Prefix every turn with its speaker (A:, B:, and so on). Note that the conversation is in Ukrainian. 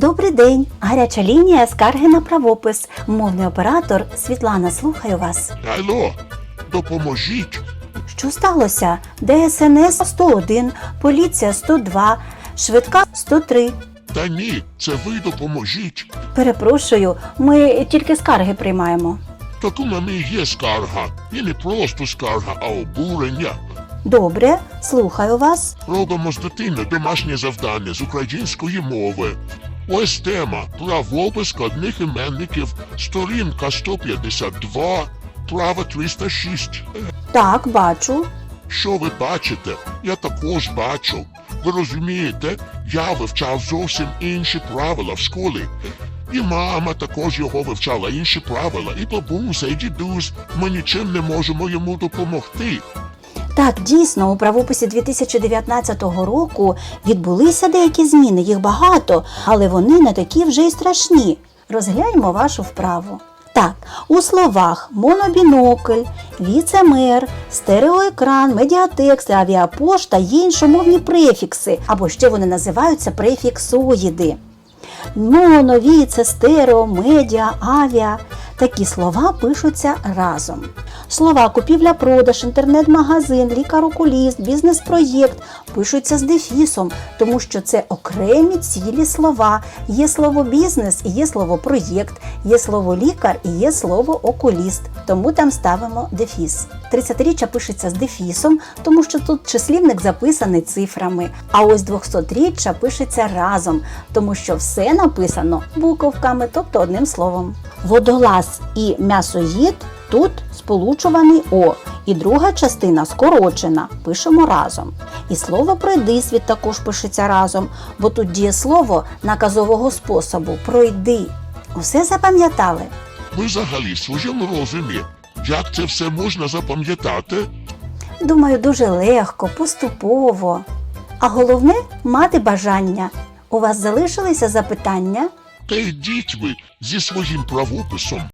A: Добрий день! Гаряча лінія скарги на правопис. Мовний оператор Світлана, слухаю вас.
B: Алло, допоможіть.
A: Що сталося? ДСНС 101, поліція 102, швидка 103.
B: Та ні, це ви допоможіть.
A: Перепрошую, ми тільки скарги приймаємо.
B: Так у мене є скарга. І не просто скарга, а обурення.
A: Добре, слухаю вас.
B: Робимо з дитини домашнє завдання з української мови. Ось тема правопис складних іменників, сторінка 152, права 306.
A: Так, бачу.
B: Що ви бачите? Я також бачу. Ви розумієте, я вивчав зовсім інші правила в школі. І мама також його вивчала інші правила, і бабуся, і дідусь. Ми нічим не можемо йому допомогти.
A: Так, дійсно, у правописі 2019 року відбулися деякі зміни, їх багато, але вони не такі вже й страшні. Розгляньмо вашу вправу. Так, у словах монобінокль, віцемер, стереоекран, медіатекст, авіапошта є іншомовні префікси, або ще вони називаються префіксоїди. Моно, віце, стерео, медіа, авіа. Такі слова пишуться разом. Слова купівля-продаж, інтернет-магазин, лікар-окуліст, бізнес-проєкт пишуться з дефісом, тому що це окремі цілі слова. Є слово бізнес, і є слово проєкт, є слово лікар і є слово окуліст. Тому там ставимо дефіс. 30-річчя пишеться з дефісом, тому що тут числівник записаний цифрами. А ось 200-річчя пишеться разом, тому що все написано буковками, тобто одним словом. Водолаз і м'ясоїд тут сполучуваний О, і друга частина скорочена, пишемо разом. І слово пройдисвіт також пишеться разом, бо тут дієслово наказового способу пройди. Усе запам'ятали?
B: Ви взагалі в своєму розумі. Як це все можна запам'ятати?
A: Думаю, дуже легко, поступово. А головне мати бажання. У вас залишилися запитання?
B: Та йдіть ви зі своїм правописом.